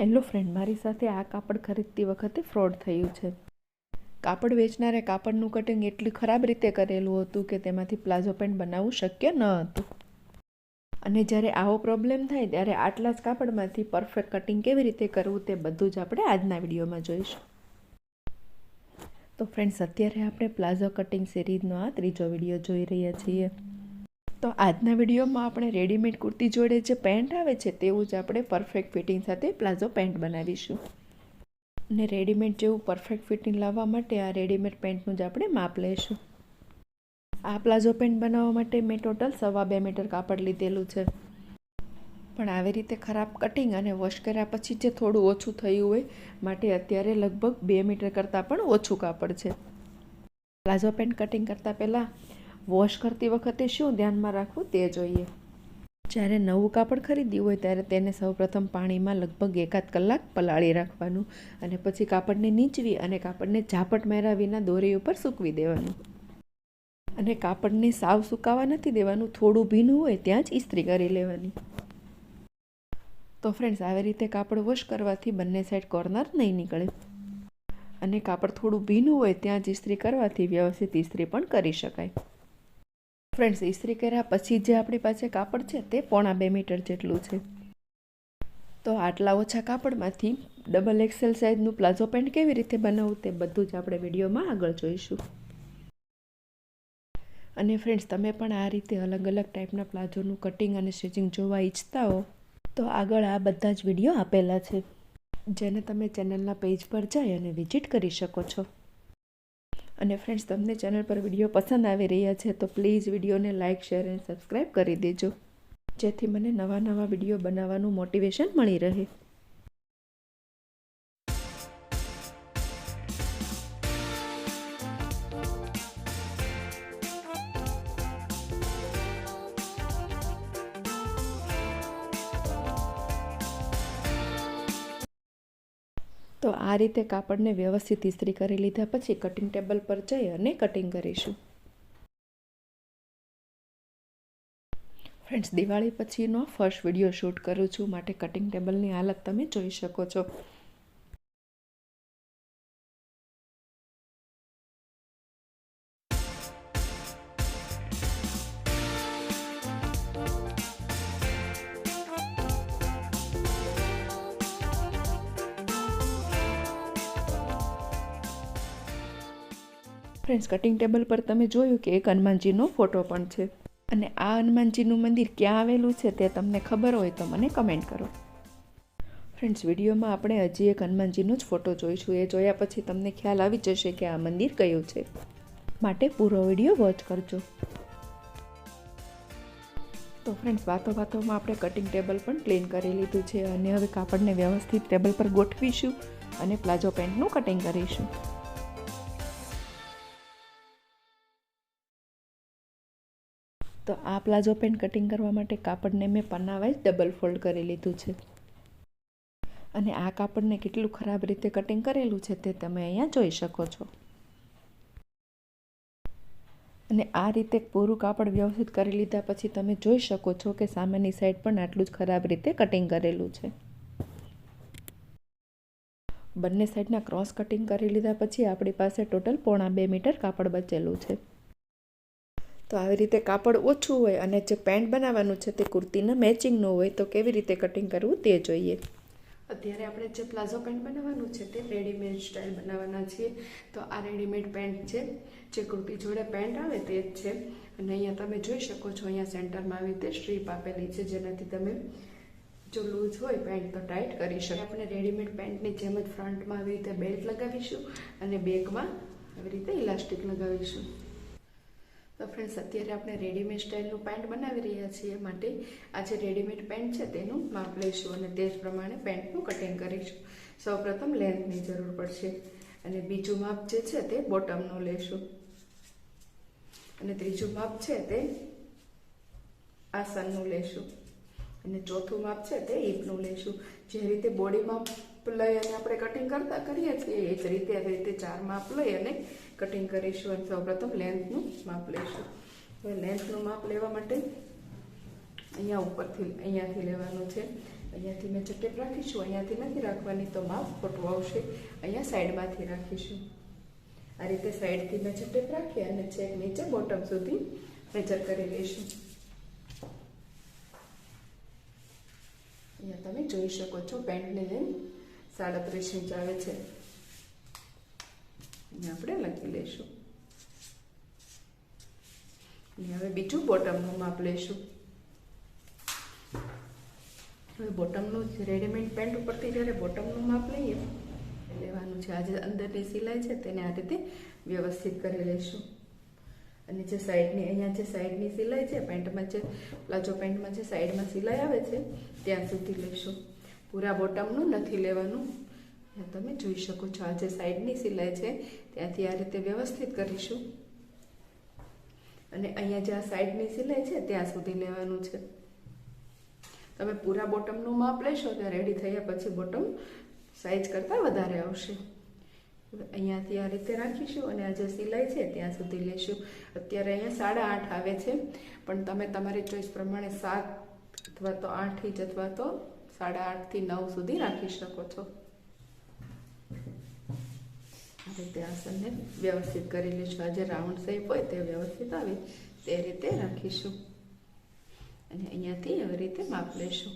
Hello friend મારી સાથે આ કાપડ ખરીદતી વખતે ફ્રોડ થયું છે. કાપડ વેચનારે કાપડનું કટિંગ એટલી ખરાબ રીતે કરેલું હતું કે તેમાંથી પ્લાઝો પેન્ટ બનાવવું શક્ય ન હતું. અને જ્યારે આવો પ્રોબ્લેમ થાય, ત્યારે આટલા જ કાપડમાંથી પરફેક્ટ કટિંગ કેવી રીતે કરવું તે બધું જ આપણે આજના વિડીયોમાં જોઈશું. તો ફ્રેન્ડ્સ અત્યારે આપણે પ્લાઝો કટિંગ સિરીઝનો આ ત્રીજો વીડિયો જોઈ રહ્યા છીએ. તો આજના વિડીયોમાં આપણે રેડીમેડ કુર્તી જોડે જે પેન્ટ આવે છે તેવું જ આપણે પરફેક્ટ ફિટિંગ સાથે પ્લાઝો પેન્ટ બનાવીશું. અને રેડીમેડ જેવું પરફેક્ટ ફિટિંગ લાવવા માટે આ રેડીમેડ પેન્ટનું જ આપણે માપ લઈશું. આ પ્લાઝો પેન્ટ બનાવવા માટે મેં ટોટલ સવા બે મીટર કાપડ લીધેલું છે. પણ આવી રીતે ખરાબ કટિંગ અને વોશ કર્યા પછી જે થોડું ઓછું થયું હોય, માટે અત્યારે લગભગ બે મીટર કરતાં પણ ઓછું કાપડ છે. પ્લાઝો પેન્ટ કટિંગ કરતાં પહેલાં વોશ કરતી વખતે શું ધ્યાનમાં રાખવું તે જોઈએ. જ્યારે નવું કાપડ ખરીદ્યું હોય ત્યારે તેને સૌપ્રથમ પાણીમાં લગભગ એકાદ કલાક પલાળી રાખવાનું અને પછી કાપડને નીચવી અને કાપડને ઝાપટ માર્યા દોરી ઉપર સૂકવી દેવાનું. અને કાપડને સાવ સુકાવા નથી દેવાનું, થોડું ભીનું હોય ત્યાં જ ઇસ્ત્રી કરી લેવાની. તો ફ્રેન્ડ્સ આવી રીતે કાપડ વોશ કરવાથી બંને સાઈડ કોર્નર નહીં નીકળે. અને કાપડ થોડું ભીનું હોય ત્યાં જ ઇસ્ત્રી કરવાથી વ્યવસ્થિત ઇસ્ત્રી પણ કરી શકાય. ફ્રેન્ડ્સ, ઇસ્ત્રી કર્યા પછી જે આપણી પાસે કાપડ છે તે પોણા બે મીટર જેટલું છે. તો આટલા ઓછા કાપડમાંથી ડબલ એક્સેલ સાઇઝનું પ્લાઝો પેન્ટ કેવી રીતે બનાવવું તે બધું જ આપણે વિડીયોમાં આગળ જોઈશું. અને ફ્રેન્ડ્સ, તમે પણ આ રીતે અલગ અલગ ટાઈપના પ્લાઝોનું કટિંગ અને સ્ટિચિંગ જોવા ઈચ્છતા હો, તો આગળ આ બધા જ વીડિયો આપેલા છે. જેને તમે ચેનલના પેજ પર જઈ અને વિઝિટ કરી શકો છો. અને ફ્રેન્ડ્સ તમને ચેનલ પર વીડિયો પસંદ આવી રહ્યા છે, તો પ્લીઝ વિડીયોને લાઇક શેર અને સબસ્ક્રાઈબ કરી દેજો. જેથી મને નવા નવા વીડિયો બનાવવાનું મોટિવેશન મળી રહે. આ રીતે કાપડને વ્યવસ્થિત ઇસ્ત્રી કરી લીધા પછી કટિંગ ટેબલ પર જઈ અને કટિંગ કરીશું. ફ્રેન્ડ્સ દિવાળી પછીનો ફર્સ્ટ વીડિયો શૂટ કરું છું. માટે કટિંગ ટેબલની હાલત તમે જોઈ શકો છો. ફ્રેન્ડ્સ કટિંગ ટેબલ પર તમે જોયું કે એક હનુમાનજીનો ફોટો પણ છે. અને આ હનુમાનજીનું મંદિર ક્યાં આવેલું છે તે તમને ખબર હોય તો મને કમેન્ટ કરો. ફ્રેન્ડ્સ વિડીયોમાં આપણે હજી એક હનુમાનજીનો જ ફોટો જોઈશું. એ જોયા પછી તમને ખ્યાલ આવી જશે કે આ મંદિર કયું છે. માટે પૂરો વીડિયો વોચ કરજો. તો ફ્રેન્ડ્સ વાતો વાતોમાં આપણે કટિંગ ટેબલ પણ ક્લીન કરી લીધું છે અને હવે કાપડને વ્યવસ્થિત ટેબલ પર ગોઠવીશું અને પ્લાઝો પેન્ટનું કટિંગ કરીશું. તો આ પ્લાઝો પેન્ટ કટિંગ કરવા માટે કાપડને મેં પન્ના વાઇઝ ડબલ ફોલ્ડ કરી લીધું છે. અને આ કાપડને કેટલું ખરાબ રીતે કટિંગ કરેલું છે તે તમે અહીંયા જોઈ શકો છો. અને આ રીતે પૂરું કાપડ વ્યવસ્થિત કરી લીધા પછી તમે જોઈ શકો છો કે સામેની સાઈડ પણ આટલું જ ખરાબ રીતે કટિંગ કરેલું છે. બંને સાઈડના ક્રોસ કટિંગ કરી લીધા પછી આપણી પાસે ટોટલ પોણા બે મીટર કાપડ બચેલું છે. તો આવી રીતે કાપડ ઓછું હોય અને જે પેન્ટ બનાવવાનું છે તે કુર્તીના મેચિંગનું હોય, તો કેવી રીતે કટિંગ કરવું તે જોઈએ. અત્યારે આપણે જે પ્લાઝો પેન્ટ બનાવવાનું છે તે રેડીમેડ સ્ટાઇલ બનાવવાના છીએ. તો આ રેડીમેડ પેન્ટ છે, જે કુર્તી જોડે પેન્ટ આવે તે જ છે. અને અહીંયા તમે જોઈ શકો છો, અહીંયા સેન્ટરમાં આવી રીતે સ્ટ્રીપ આપેલી છે, જેનાથી તમે જો લૂઝ હોય પેન્ટ, તો ટાઈટ કરી શકો. આપણે રેડીમેડ પેન્ટની જેમ જ ફ્રન્ટમાં આવી રીતે બેલ્ટ લગાવીશું અને બેકમાં આવી રીતે ઇલાસ્ટિક લગાવીશું. તો ફ્રેન્ડ્સ અત્યારે આપણે રેડીમેડ સ્ટાઇલનું પેન્ટ બનાવી રહ્યા છીએ. માટે આ જે રેડીમેડ પેન્ટ છે તેનું માપ લઈશું અને તે જ પ્રમાણે પેન્ટનું કટિંગ કરીશું. સૌપ્રથમ લેન્થની જરૂર પડશે અને બીજું માપ જે છે તે બોટમનું લેશું. અને ત્રીજું માપ છે તે આસનનું લેશું. અને ચોથું માપ છે તે હિપનું લેશું. જે રીતે બોડી માપ લઈ અને આપણે કટિંગ કરતા કરીએ છીએ, એ જ રીતે આવી રીતે ચાર માપ લઈ અને કટિંગ કરીશું અને સૌપ્રથમ લેન્થનું માપ લઈશું. હવે લેન્થનું માપ લેવા માટે અહીંયા ઉપરથી, અહીંયાથી લેવાનું છે. અહીંયાથી મેં ટેપ રાખીશું, અહીંયાથી નથી રાખવાની તો માપ ખોટું આવશે. અહીંયા સાઈડમાંથી રાખીશું. આ રીતે સાઈડથી મેં ટેપ રાખી અને છેક નીચે બોટમ સુધી મેજર કરી લઈશું. અહીંયા તમે જોઈ શકો છો પેન્ટની લેન્થ સાડત્રીસ ઇંચ આવે છે. અહીંયા આપણે લખી લઈશું. અને હવે બીજું બોટમનું માપ લઈશું. હવે બોટમનું રેડીમેડ પેન્ટ ઉપરથી જ્યારે બોટમનું માપ લઈએ લેવાનું છે. આજે અંદરની સિલાઈ છે, તેને આ રીતે વ્યવસ્થિત કરી લઈશું. અને જે સાઈડની, અહીંયા જે સાઈડની સિલાઈ છે, પેન્ટમાં જે, પ્લાઝો પેન્ટમાં જે સાઈડમાં સિલાઈ આવે છે, ત્યાં સુધી લઈશું. પૂરા બોટમનું નથી લેવાનું. તમે જોઈ શકો છો. આ જે સાઈડની સિલાઈ છે. ત્યાંથી આ રીતે વ્યવસ્થિત કરીશું. અને અહીંયા જે આ સાઈડની સિલાઈ છે, ત્યાં સુધી લેવાનું છે. તમે પૂરા બોટમનું માપ લેશો, ત્યાં રેડી થયા પછી બોટમ સાઈઝ કરતાં વધારે આવશે. અહીંયાથી આ રીતે રાખીશું અને આ જે સિલાઈ છે, ત્યાં સુધી લેશું. અત્યારે અહીંયા સાડા આઠ આવે છે, પણ તમે તમારી ચોઈસ પ્રમાણે સાત અથવા તો આઠ ઇંચ અથવા તો સાડા આઠથી નવ સુધી રાખી શકો છો આ રીતે આસનને વ્યવસ્થિત કરી લઈશું આજે રાઉન્ડ શેપ હોય તે વ્યવસ્થિત આવે, તે રીતે રાખીશું. અને અહીંયાથી એવી રીતે માપ લેશું.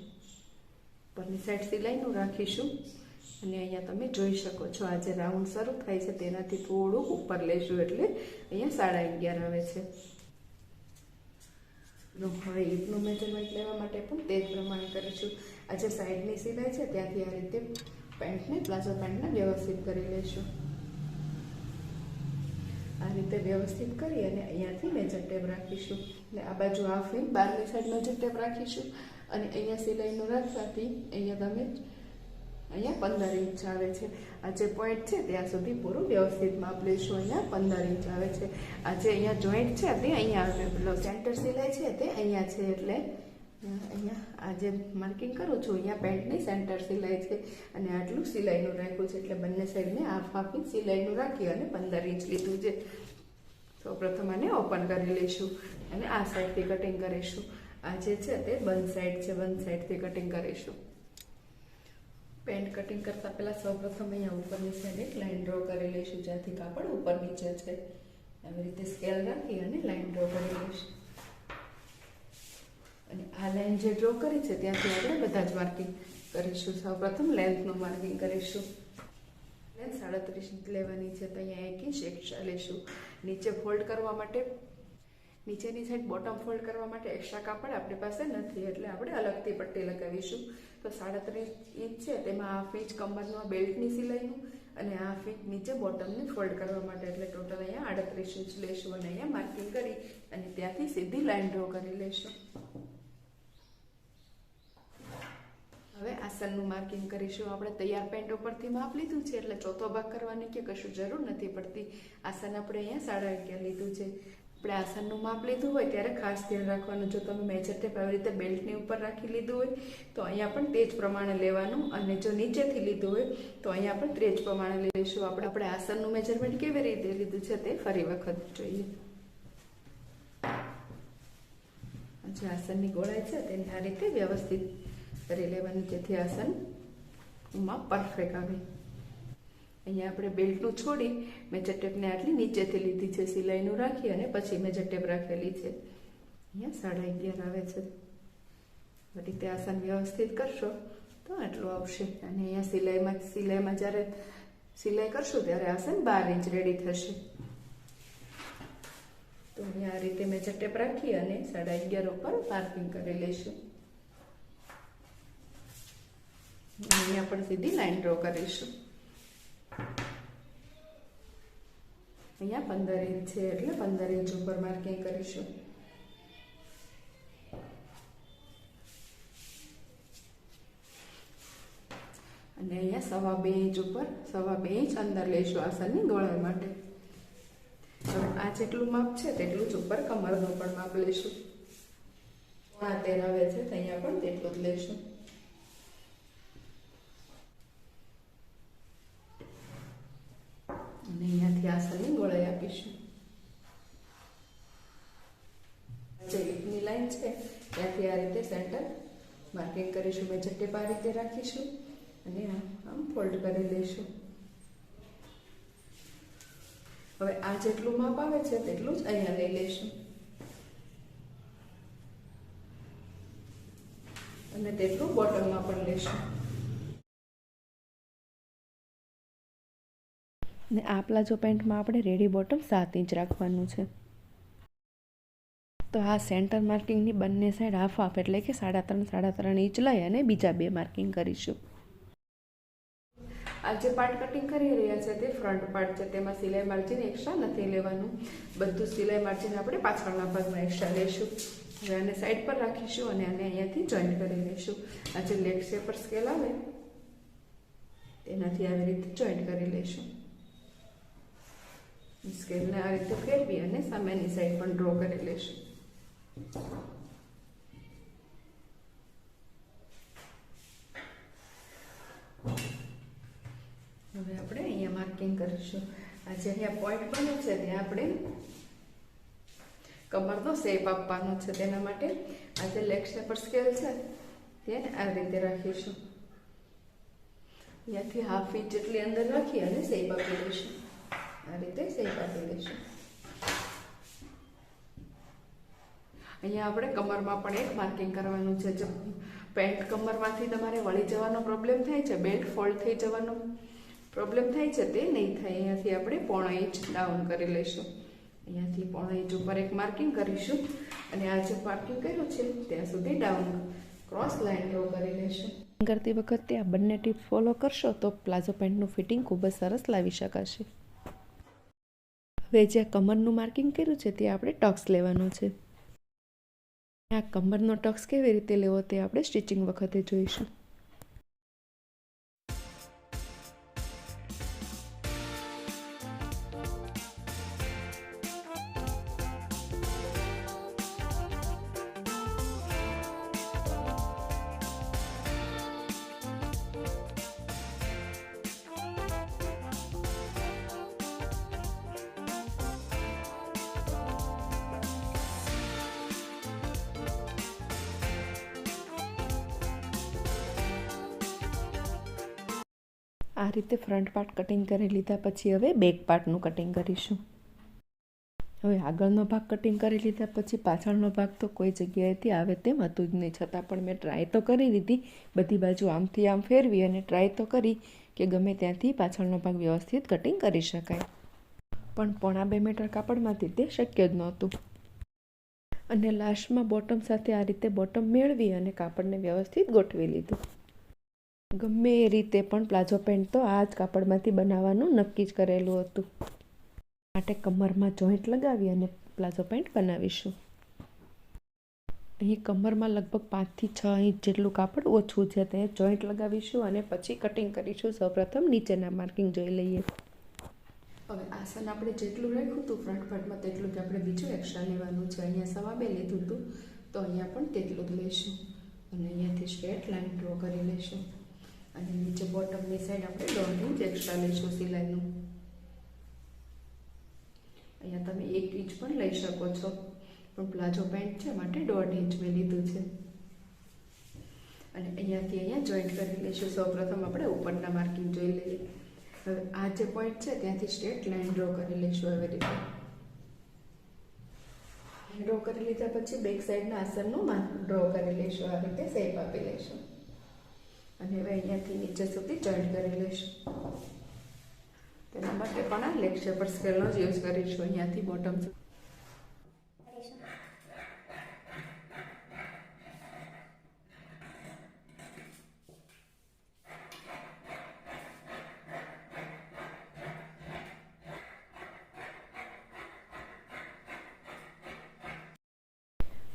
ઉપરની સાઈડ સિલાઈનું રાખીશું. અને અહીંયા તમે જોઈ શકો છો, આજે રાઉન્ડ શરૂ થાય છે. તેનાથી થોડુંક ઉપર લેશું એટલે અહીંયા સાડા અગિયાર આવે છે. હવે ઈટનું મેજરમેન્ટ લેવા માટે પણ તે જ પ્રમાણે કરીશું. આજે સાઈડની સિલાઈ છે, ત્યાંથી આ રીતે પેન્ટને, પ્લાઝો પેન્ટને વ્યવસ્થિત કરી લઈશું આ રીતે વ્યવસ્થિત કરી અને અહીંયાથી મેજર ટેપ રાખીશું. અને આ બાજુ આ ઇંચ બહારની સાઈડ મેજર ટેપ રાખીશું. અને અહીંયા સિલાઈનું રાખવાથી અહીંયા તમે અહીંયા પંદર ઇંચ આવે છે. આ જે પોઈન્ટ છે ત્યાં સુધી પૂરું વ્યવસ્થિત માપ લઈશું. અહીંયા પંદર ઇંચ આવે છે. આ જે અહીંયા જોઈન્ટ છે તે અહીંયા આવે પેલો સેન્ટર સિલાઈ છે તે અહીંયા છે એટલે અહીંયા આ જે માર્કિંગ કરું છું, અહીંયા પેન્ટની સેન્ટર સિલાઈ છે અને આટલું સિલાઈનું રાખ્યું છે, એટલે બંને સાઈડને હાફ હાફ સિલાઈનું રાખી અને પંદર ઇંચ લીધું છે. તો પ્રથમ આને ઓપન કરી લઈશું અને આ સાઈડથી કટિંગ કરીશું. આ જે છે તે બંધ સાઈડ છે, બંધ સાઈડથી કટિંગ કરીશું. પેન્ટ કટિંગ કરતાં પહેલાં સૌપ્રથમ અહીંયા ઉપરની સાઈડ એક લાઈન ડ્રો કરી લઈશું, જ્યાંથી કાપડ ઉપર નીચે છે. આવી રીતે સ્કેલ રાખી અને લાઈન ડ્રો કરી લઈશું. અને આ લાઈન જે ડ્રો કરી છે, ત્યાંથી આપણે બધા જ માર્કિંગ કરીશું. સૌ પ્રથમ લેન્થનું માર્કિંગ કરીશું. લેન્થ સાડત્રીસ લેવાની છે, તો અહીંયા એક ઇંચ એક્સ્ટ્રા લઈશું નીચે ફોલ્ડ કરવા માટે, નીચેની સાઈડ બોટમ ફોલ્ડ કરવા માટે એક્સ્ટ્રા કાપડ આપણી પાસે નથી, એટલે આપણે અલગથી પટ્ટી લગાવીશું. તો સાડત્રીસ ઇંચ છે, તેમાં હાફ ઇંચ કમરમાં બેલ્ટની સિલાઈનું અને હાફ ઇંચ નીચે બોટમને ફોલ્ડ કરવા માટે. એટલે ટોટલ અહીંયા આડત્રીસ ઇંચ લઈશું અને અહીંયા માર્કિંગ કરી અને ત્યાંથી સીધી લાઈન ડ્રો કરી લઈશું હવે આસનનું માર્કિંગ કરીશું. આપણે તૈયાર પેન્ટ ઉપરથી માપ લીધું છે, એટલે ચોથો ભાગ કરવાની કે કશું જરૂર નથી પડતી. આસન આપણે અહીંયા સાડા અગિયાર લીધું છે. આપણે આસનનું માપ લીધું હોય ત્યારે ખાસ ધ્યાન રાખવાનું, જો તમે મેજર ટેપ આવી રીતે બેલ્ટની ઉપર રાખી લીધું હોય, તો અહીંયા પણ તે જ પ્રમાણે લેવાનું અને જો નીચેથી લીધું હોય, તો અહીંયા પણ તે જ પ્રમાણે લઈશું આપણે આપણે આસનનું મેજરમેન્ટ કેવી રીતે લીધું છે તે ફરી વખત જોઈએ. જે આસનની ગોળાઈ છે, તેને આ રીતે વ્યવસ્થિત કરી લેવાનું જેથી આસનમાં પરફેક્ટ આવે. અહીંયા આપણે બેલ્ટનું છોડી મેજર ટેપને આટલી નીચેથી લીધી છે સિલાઈનું રાખી અને પછી મેજર ટેપ રાખેલી છે. અહીંયા સાડા અગિયાર આવે છે. રીતે આસન વ્યવસ્થિત કરશો તો આટલું આવશે. અને અહીંયા સિલાઈમાં સિલાઈમાં જ્યારે સિલાઈ કરશું ત્યારે આસન બાર ઇંચ રેડી થશે. તો અહીંયા આ રીતે મેજર ટેપ રાખી અને સાડા અગિયાર ઉપર માર્કિંગ કરી લઈશું અહીંયા પણ સીધી લાઈન ડ્રો કરીશું. અહીંયા પંદર ઇંચ છે એટલે પંદર ઇંચ ઉપર માર્કિંગ કરીશું. અને અહીંયા સવા બે ઇંચ ઉપર, સવા બે ઇંચ અંદર લઈશું આસનની ગોળાઈ માટે. આ જેટલું માપ છે તેટલું જ ઉપર કમરનું પણ માપ લઈશું. આ તેર આવે છે તો અહીંયા પણ તેટલું જ લઈશું. અને અહીંયાથી આ આસનની ગોળાઈ આપીશું. જે ઈટની લાઈન છે, ત્યાંથી આ રીતે સેન્ટર માર્કિંગ કરીશું. મેં ટેપ આ રીતે રાખીશું અને આમ ફોલ્ડ કરી લઈશું હવે આ જેટલું માપ આવે છે, તેટલું જ અહીંયા લઈ લઈશું. અને તેટલું બોટલમાં પણ લઈશું. ને આ પ્લાઝો પેન્ટમાં આપણે રેડી બોટમ સાત ઇંચ રાખવાનું છે. તો આ સેન્ટર માર્કિંગની બંને સાઈડ હાફ હાફ એટલે કે સાડા ત્રણ સાડા ત્રણ ઇંચ લઈ અને બીજા બે માર્કિંગ કરીશું. આ જે પાર્ટ કટિંગ કરી રહ્યા છે તે ફ્રન્ટ પાર્ટ છે. તેમાં સિલાઈ માર્જિન એક્સ્ટ્રા નથી લેવાનું. બધું સિલાઈ માર્જિન આપણે પાછળના ભાગમાં એક્સ્ટ્રા લઈશું હવે આને સાઈડ પર રાખીશું અને આને અહીંયાથી જોઈન્ટ કરી લઈશું. આ જે લેગ શેપર સ્કેલ આવે, તેનાથી આવી રીતે જોઈન્ટ કરી લઈશું. સ્કેલને આ રીતે ફેરવી અને સામેની સાઈડ પણ ડ્રો કરી લઈશું હવે આપણે અહીંયા માર્કિંગ કરીશું. આ જે અહીંયા પોઈન્ટ બન્યું છે ત્યાં આપણે કમરનો શેપ આપવાનો છે તેના માટે. આ જે લેગ પર સ્કેલ છે તેને આ રીતે રાખીશું. અહીંયાથી હાફ ઇંચ જેટલી અંદર રાખી અને શેપ આપી દઈશું. આ રીતે શેપ આપી દઈશું અહીંયા આપણે કમરમાં પણ એક માર્કિંગ કરવાનું છે જો પેન્ટ કમરમાંથી તમારે વળી જવાનો પ્રોબ્લેમ થાય છે બેલ્ટ ફોલ્ડ થઈ જવાનો પ્રોબ્લેમ થાય છે તે નહીં થાય. અહીંયાથી આપણે પોણો ઇંચ ડાઉન કરી લઈશું. અહીંયાથી પોણો ઇંચ ઉપર એક માર્કિંગ કરીશું. અને આ જે માર્કિંગ કર્યું છે ત્યાં સુધી ડાઉન ક્રોસ લાઇન ડ્રો કરી લઈશું. કરતી વખતે આ બંને ટીપ ફોલો કરશો તો પ્લાઝો પેન્ટનું ફિટિંગ ખૂબ જ સરસ લાવી શકાશે. હવે જે કમરનું માર્કિંગ કર્યું છે તે આપણે ટક્સ લેવાનો છે. આ કમરનો ટક્સ કેવી રીતે લેવો તે આપણે સ્ટિચિંગ વખતે જોઈશું. આ રીતે ફ્રન્ટ પાર્ટ કટિંગ કરી લીધા પછી હવે બેક પાર્ટનું કટિંગ કરીશું. હવે આગળનો ભાગ કટિંગ કરી લીધા પછી પાછળનો ભાગ તો કોઈ જગ્યાએથી આવે તેમ હતું જ નહીં. છતાં પણ મેં ટ્રાય તો કરી લીધી. બધી બાજુ આમથી આમ ફેરવી અને ટ્રાય તો કરી કે ગમે ત્યાંથી પાછળનો ભાગ વ્યવસ્થિત કટિંગ કરી શકાય. પણ પોણા બે મીટર કાપડમાંથી તે શક્ય જ નહોતું. અને લાસ્ટમાં બોટમ સાથે આ રીતે બોટમ મેળવી અને કાપડને વ્યવસ્થિત ગોઠવી લીધું. ગમે એ રીતે પણ પ્લાઝો પેન્ટ તો આ જ કાપડમાંથી બનાવવાનું નક્કી જ કરેલું હતું. માટે કમરમાં જોઈન્ટ લગાવી અને પ્લાઝો પેન્ટ બનાવીશું. અહીં કમરમાં લગભગ પાંચથી છ ઇંચ જેટલું કાપડ ઓછું છે. તે જોઈન્ટ લગાવીશું અને પછી કટિંગ કરીશું. સૌપ્રથમ નીચેના માર્કિંગ જોઈ લઈએ. હવે આસન આપણે જેટલું રાખ્યું હતું ફ્રન્ટ પાર્ટમાં તેટલું કે આપણે બીજું એક્સ્ટ્રા લેવાનું છે. અહીંયા સવા બે લીધું હતું, તો અહીંયા પણ તેટલું જ લઈશું અને અહીંયાથી સ્ટ્રેટ લાઈન ડ્રો કરી લઈશું અને નીચે બોટમની સાઈડ આપણે દોઢ ઇંચ એક્સ્ટ્રા લઈશું સિલાઈનું. અહીંયા તમે એક ઇંચ પણ લઈ શકો છો. પણ પ્લાઝો પેન્ટ છે, માટે દોઢ ઇંચ મેં લીધું છે. અને અહીંયાથી અહીંયા જોઈન્ટ કરી લઈશું. સૌપ્રથમ આપણે ઉપરના માર્કિંગ જોઈ લઈએ. હવે આ જે પોઈન્ટ છે, ત્યાંથી સ્ટ્રેટ લાઈન ડ્રો કરી લઈશું આવી રીતે. ડ્રો કરી લીધા પછી બેક સાઈડના આસનનું ડ્રો કરી લઈશું. આ રીતે શેપ આપી લઈશું. અને હવે અહીંયાથી નીચે સુધી જોઈન્ટ કરી લઈશું. તેના માટે પણ આ લેક્ચર પર સ્કેલનો જ યુઝ કરીશું. અહીંયાથી બોટમ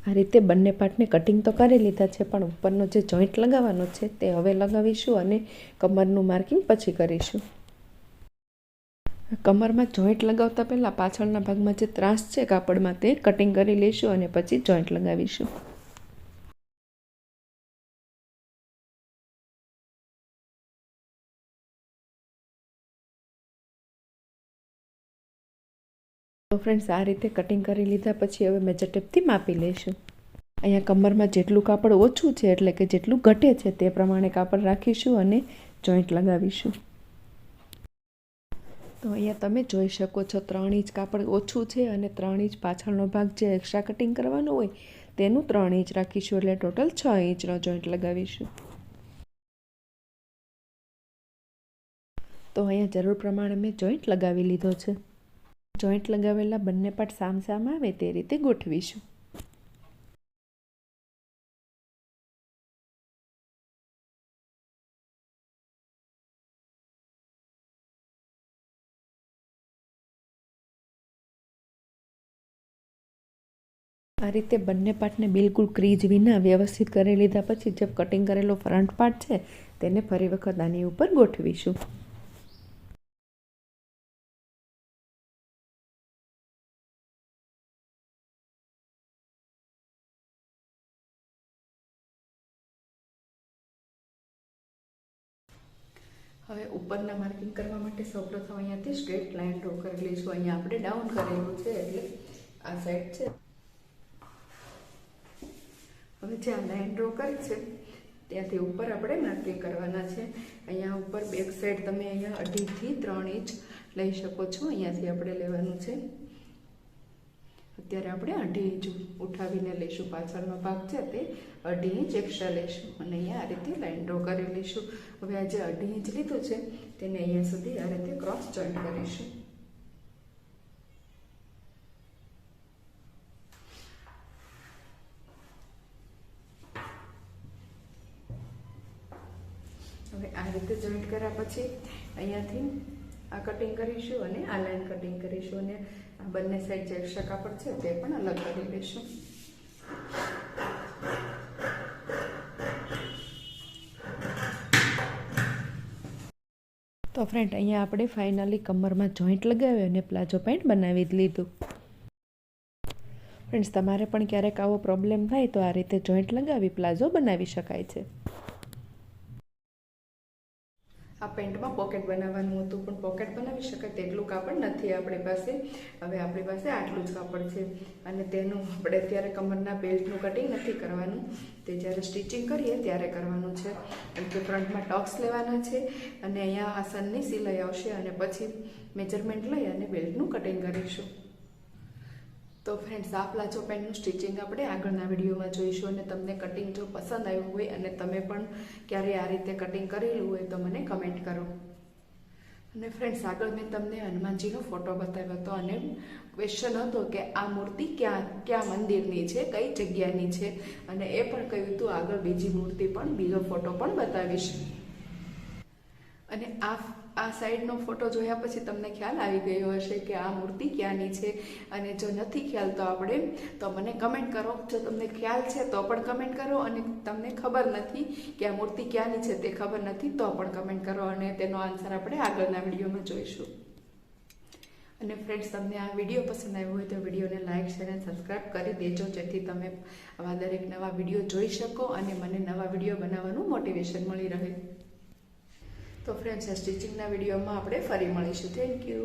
આ રીતે બંને પાર્ટને કટિંગ તો કરી લીધા છે, પણ ઉપરનો જે જોઈન્ટ લગાવવાનો છે તે હવે લગાવીશું અને કમરનું માર્કિંગ પછી કરીશું. કમરમાં જોઈન્ટ લગાવતા પહેલાં પાછળના ભાગમાં જે ત્રાસ છે કાપડમાં તે કટિંગ કરી લઈશું અને પછી જોઈન્ટ લગાવીશું. તો ફ્રેન્ડ્સ આ રીતે કટિંગ કરી લીધા પછી હવે મેજર ટેપથી માપી લઈશું. અહીંયા કમરમાં જેટલું કાપડ ઓછું છે, એટલે કે જેટલું ઘટે છે તે પ્રમાણે કાપડ રાખીશું અને જોઈન્ટ લગાવીશું. તો અહીંયા તમે જોઈ શકો છો, ત્રણ ઇંચ કાપડ ઓછું છે અને ત્રણ ઇંચ પાછળનો ભાગ જે એક્સ્ટ્રા કટિંગ કરવાનો હોય, તેનું ત્રણ ઇંચ રાખીશું, એટલે ટોટલ છ ઇંચનો જોઈન્ટ લગાવીશું. તો અહીંયા જરૂર પ્રમાણે મેં જોઈન્ટ લગાવી લીધો છે. જોઈન્ટ લગાવેલા બંને પાર્ટ સામસામ આવે તે રીતે ગોઠવીશું. આ રીતે બંને પાર્ટને બિલકુલ ક્રીજ વિના વ્યવસ્થિત કરી લીધા પછી, જે કટિંગ કરેલો ફ્રન્ટ પાર્ટ છે, તેને ફરી વખત આની ઉપર ગોઠવીશું. ઉપરના માર્કિંગ કરવા માટે સૌપ્રથમ અહીંયાથી સ્ટ્રેટ લાઇન ડ્રો કરી લઈશું. અહીંયા આપણે ડાઉન કરેલું છે એટલે આ સાઈડ છે. હવે જે આ લાઇન ડ્રો કરી છે, ત્યાંથી ઉપર આપણે માર્કિંગ કરવાના છે. અહીંયા ઉપર બેક સાઈડ તમે અહીંયા અઢીથી ત્રણ ઇંચ લઈ શકો છો. અહીંયાથી આપણે લેવાનું છે. અત્યારે આપણે અઢી ઇંચ ઉઠાવીને લઈશું. પાછળનો ભાગ છે તે અઢી ઇંચ એક્સ્ટ્રા લઈશું. અને અહીંયા આ રીતે લાઈન ડ્રો કરી લઈશું. હવે આ જે અઢી ઇંચ લીધું છે, તેને અહીંયા સુધી આ રીતે ક્રોસ જોઈન્ટ કરીશું. હવે આ રીતે જોઈન્ટ કર્યા પછી અહીંયાથી આ કટિંગ કરીશું અને આ લાઈન કટિંગ કરીશું અને આ બંને સાઈડ જે એક્સ્ટ્રા કાપડ છે તે પણ અલગ કરી લઈશું. તો ફ્રેન્ડ અહીંયા આપણે ફાઇનલી કમરમાં જોઈન્ટ લગાવ્યો અને પ્લાઝો પેન્ટ બનાવી લીધું. ફ્રેન્ડ્સ તમારે પણ ક્યારેક આવો પ્રોબ્લેમ થાય તો આ રીતે જોઈન્ટ લગાવી પ્લાઝો બનાવી શકાય છે. આ પેન્ટમાં પોકેટ બનાવવાનું હતું, પણ પોકેટ બનાવી શકાય તેટલું કાપડ નથી આપણી પાસે. હવે આપણી પાસે આટલું જ કાપડ છે અને તેનું આપણે અત્યારે કમરના બેલ્ટનું કટિંગ નથી કરવાનું. તે જ્યારે સ્ટિચિંગ કરીએ ત્યારે કરવાનું છે. કેમ કે ફ્રન્ટમાં ટોક્સ લેવાના છે અને અહીંયા આસનની સિલાઈ આવશે અને પછી મેજરમેન્ટ લઈ અને બેલ્ટનું કટિંગ કરીશું. તો ફ્રેન્ડ્સ આ પ્લાઝો પેન્ટનું સ્ટિચિંગ આપણે આગળના વિડીયોમાં જોઈશું અને તમને કટિંગ જો પસંદ આવ્યું હોય અને તમે પણ ક્યારે આ રીતે કટિંગ કરેલું હોય તો મને કમેન્ટ કરો. અને ફ્રેન્ડ્સ આગળ મેં તમને હનુમાનજીનો ફોટો બતાવ્યો હતો અને ક્વેશ્ચન હતો કે આ મૂર્તિ ક્યાં ક્યાં મંદિરની છે, કઈ જગ્યાની છે? અને એ પણ કહ્યું હતું આગળ બીજી મૂર્તિ પણ, બીજો ફોટો પણ બતાવીશ. અને આ આ સાઈડનો ફોટો જોયા પછી તમને ખ્યાલ આવી ગયો હશે કે આ મૂર્તિ ક્યાંની છે અને જો નથી ખ્યાલ તો આપણે, તો મને કમેન્ટ કરો. જો તમને ખ્યાલ છે તો પણ કમેન્ટ કરો અને તમને ખબર નથી કે આ મૂર્તિ ક્યાંની છે તે ખબર નથી તો પણ કમેન્ટ કરો અને તેનો આન્સર આપણે આગળના વિડીયોમાં જોઈશું. અને ફ્રેન્ડ્સ તમને આ વીડિયો પસંદ આવ્યો હોય તો વિડીયોને લાઇક શેર અને સબસ્ક્રાઈબ કરી દેજો, જેથી તમે આવા દરેક નવા વીડિયો જોઈ શકો અને મને નવા વીડિયો બનાવવાનું મોટિવેશન મળી રહે. તો ફ્રેન્ડ્સ આ સ્ટિચિંગના વિડીયોમાં આપણે ફરી મળીશું. Thank you